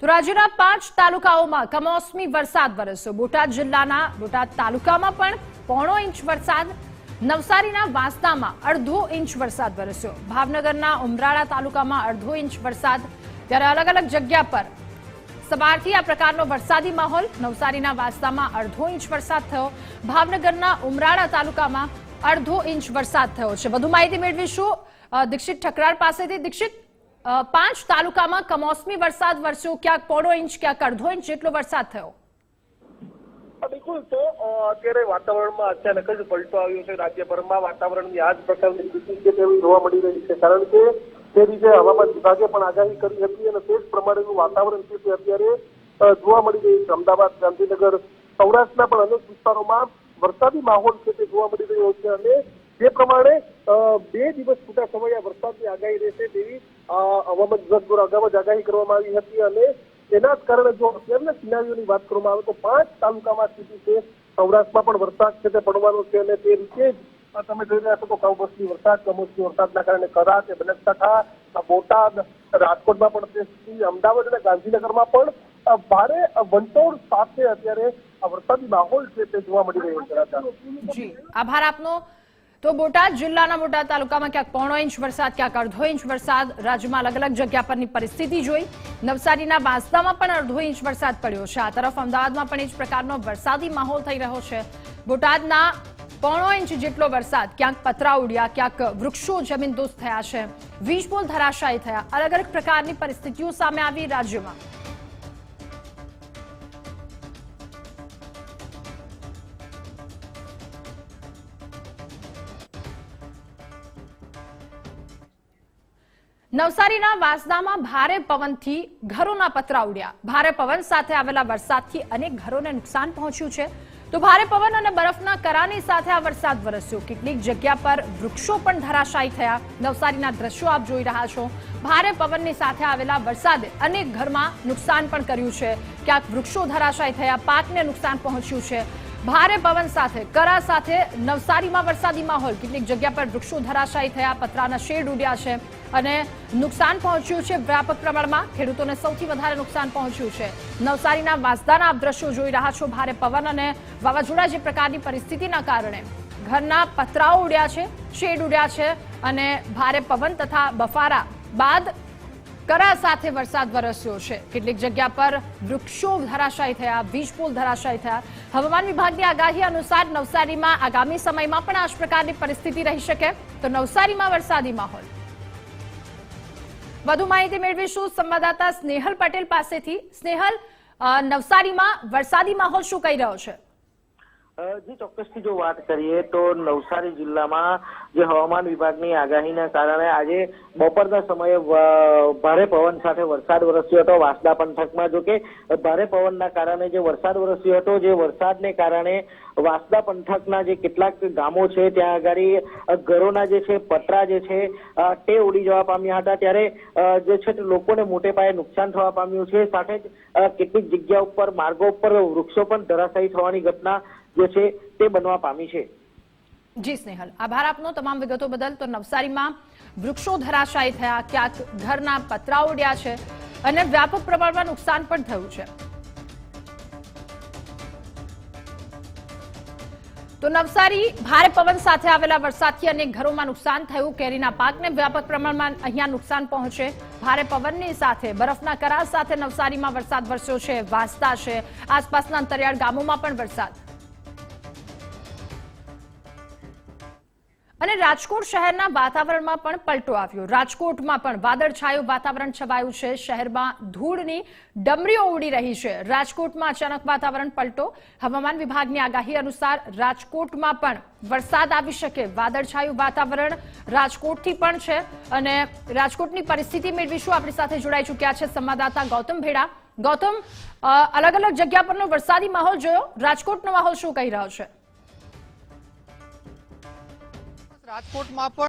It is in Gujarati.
તો રાજ્યના પાંચ તાલુકાઓમાં કમોસમી વરસાદ વરસ્યો. બોટાદ જિલ્લાના બોટાદ તાલુકામાં પણ પોણો ઇંચ વરસાદ, નવસારીના વાંસદામાં અડધો ઇંચ વરસાદ વરસ્યો. ભાવનગરના ઉમરાળા તાલુકામાં અડધો ઇંચ વરસાદ. ત્યારે અલગ અલગ જગ્યા પર સવારથી આ પ્રકારનો વરસાદી માહોલ, નવસારીના વાંસદામાં અડધો ઇંચ વરસાદ થયો. ભાવનગરના ઉમરાળા તાલુકામાં અડધો ઇંચ વરસાદ થયો છે. વધુ માહિતી મેળવીશું દીક્ષિત ઠકરાર પાસેથી. દીક્ષિત પાંચ તાલુકામાં કમોસમી વરસાદ વરસ્યો. ક્યાંક પોણો ઇંચ, ક્યાંક અડધો ઇંચ જેટલો વરસાદ થયો. બિલકુલ, તો અત્યારે વાતાવરણમાં અચાનક જ પલટો આવ્યો છે. રાજ્યભરમાં વાતાવરણની આ જ પ્રકારની સ્થિતિ છે તેવી જોવા મળી રહી છે. કારણ કે તે રીતે હવામાન વિભાગે પણ આગાહી કરી હતી અને તે જ પ્રમાણેનું વાતાવરણ છે તે અત્યારે જોવા મળી રહ્યું છે. અમદાવાદ, ગાંધીનગર, સૌરાષ્ટ્રના પણ અનેક વિસ્તારોમાં વરસાદી માહોલ છે તે જોવા મળી રહ્યો છે અને તે પ્રમાણે બે દિવસ છૂટા સમયે વરસાદની આગાહી રહેશે તેવી હવામાન વિભાગ દ્વારા અગાઉ જ આગાહી કરવામાં આવી હતી અને તેના જ કારણે જો અત્યારના સિનારીઓની વાત કરવામાં આવે તો પાંચ તાલુકામાં સ્થિતિ છે. સૌરાષ્ટ્રમાં પણ વરસાદ છે તે પડવાનો છે અને તે રીતે જ તમે જોઈ રહ્યા છો તો કમોસમી વરસાદ, કમોસમી વરસાદના કારણે કરા કે બનાસકાંઠા બોટાદ, રાજકોટમાં પણ તે અમદાવાદ અને ગાંધીનગરમાં પણ ભારે વંટોળ સાથે અત્યારે વરસાદી માહોલ છે તે જોવા મળી રહ્યો છે. જી. આભાર આપનો. તો બોટાદ જિલ્લાના બોટાદ તાલુકામાં ક્યાંક પોણો ઇંચ વરસાદ, ક્યાંક અડધો ઇંચ વરસાદ. રાજ્યમાં અલગ અલગ જગ્યા પરની પરિસ્થિતિ જોઈ. નવસારીના બાંસદામાં પણ અડધો ઇંચ વરસાદ પડ્યો છે. આ તરફ અમદાવાદમાં પણ એ જ પ્રકારનો વરસાદી માહોલ થઈ રહ્યો છે. બોટાદના પોણો ઇંચ જેટલો વરસાદ, ક્યાંક પતરા ઉડ્યા, ક્યાંક વૃક્ષો જમીનદોસ્ત થયા છે. વીજપોલ ધરાશાયી થયા. અલગ અલગ પ્રકારની પરિસ્થિતિઓ સામે આવી રાજ્યમાં. નવસારીના વાસદામાં ભારે પવનથી ઘરોના પતરા ઉડ્યા. ભારે પવન સાથે આવેલા વરસાદથી અનેક ઘરોને નુકસાન પહોંચ્યું છે. તો ભારે પવન અને બરફના કરાની સાથે આ વરસાદ વરસ્યો. કેટલીક જગ્યા પર વૃક્ષો પણ ધરાશાયી થયા. નવસારીના દ્રશ્યો આપ જોઈ રહ્યા છો. ભારે પવનની સાથે આવેલા વરસાદે અનેક ઘરમાં નુકસાન પણ કર્યું છે. ક્યાંક વૃક્ષો ધરાશાયી થયા, પાકને નુકસાન પહોંચ્યું છે. ભારે પવન સાથે, કરા સાથે, નવસારીમાં વરસાદી માહોલ કેટલીક જગ્યા પર વૃક્ષો ધરાશાયી થયા, પતરાના શેડ ઉડ્યા છે અને નુકસાન પહોંચ્યું છે વ્યાપક પ્રમાણમાં. ખેડૂતોને સૌથી વધારે નુકસાન પહોંચ્યું છે. નવસારીના વાસદાના આપ દ્રશ્યો જોઈ રહ્યા છો. ભારે પવન અને વાવાઝોડા જે પ્રકારની પરિસ્થિતિના કારણે ઘરના પતરાઓ ઉડ્યા છે, શેડ ઉડ્યા છે અને ભારે પવન તથા બફારા બાદ કરા સાથે વરસાદ વરસ્યો છે. કેટલીક જગ્યા પર વૃક્ષો ધરાશાયી થયા વીજપોલ ધરાશાયી થયા. હવામાન વિભાગની આગાહી અનુસાર નવસારીમાં આગામી સમયમાં પણ આ પ્રકારની પરિસ્થિતિ રહી શકે. તો નવસારીમાં વરસાદી માહોલ. વધુ માહિતી મેળવીશું સંવાદદાતા સ્નેહલ પટેલ પાસેથી. સ્નેહલ નવસારીમાં વરસાદી માહોલ શું કહી રહ્યો છે? જી ચોક્કસથી જો વાત કરીએ તો નવસારી જિલ્લામાં જે હવામાન વિભાગની આગાહીના કારણે આજે બપોરના સમયે ભારે પવન સાથે વરસાદ વરસ્યો હતો. વાસદા પંથકમાં જો કે ભારે પવનના કારણે જે વરસાદ વરસ્યો હતો, જે વરસાદને કારણે વાસદા પંથકના જે કેટલાક ગામો છે, ત્યાં આગળ ઘરોના જે છે, પતરા જે છે તે ઉડી જવા પામ્યા હતા. ત્યારે જે છે લોકોને મોટે પાયે નુકસાન થવા પામ્યું છે. સાથે જ કેટલીક જગ્યા ઉપર, માર્ગો ઉપર વૃક્ષો પણ ધરાશાયી થવાની ઘટના જે છે તે બનવા પામી છે. જી સ્નેહલ, આભાર આપનો તમામ વિગતો બદલ. તો નવસારીમાં વૃક્ષો ધરાશાયી થયા, ક્યાંક ઘરના પતરા ઉડ્યા છે અને વ્યાપક પ્રમાણમાં નુકસાન પણ થયું છે. તો નવસારી ભારે પવન સાથે આવેલા વરસાદથી અનેક ઘરોમાં નુકસાન થયું. કેરીના પાકને વ્યાપક પ્રમાણમાં અહીંયા નુકસાન પહોંચે. ભારે પવનની સાથે, બરફના કરાર સાથે નવસારીમાં વરસાદ વરસ્યો છે વાસતા છે. આસપાસના અંતરિયાળ ગામોમાં પણ વરસાદ અને રાજકોટ શહેરના વાતાવરણમાં પણ પલટો આવ્યો. રાજકોટમાં પણ વાદળછાયું વાતાવરણ છવાયું છે. શહેરમાં ધૂળની ડમરીઓ ઉડી રહી છે. રાજકોટમાં અચાનક વાતાવરણ પલટો. હવામાન વિભાગની આગાહી અનુસાર રાજકોટમાં પણ વરસાદ આવી શકે. વાદળછાયું વાતાવરણ રાજકોટથી પણ છે અને રાજકોટની પરિસ્થિતિ મેળવીશું. આપણી સાથે જોડાઈ ચૂક્યા છે સંવાદદાતા ગૌતમ ભેડા. ગૌતમ અલગ અલગ જગ્યા પરનો વરસાદી માહોલ જોયો? રાજકોટનો માહોલ શું કહી રહ્યો છે? રાજકોટમાં પણ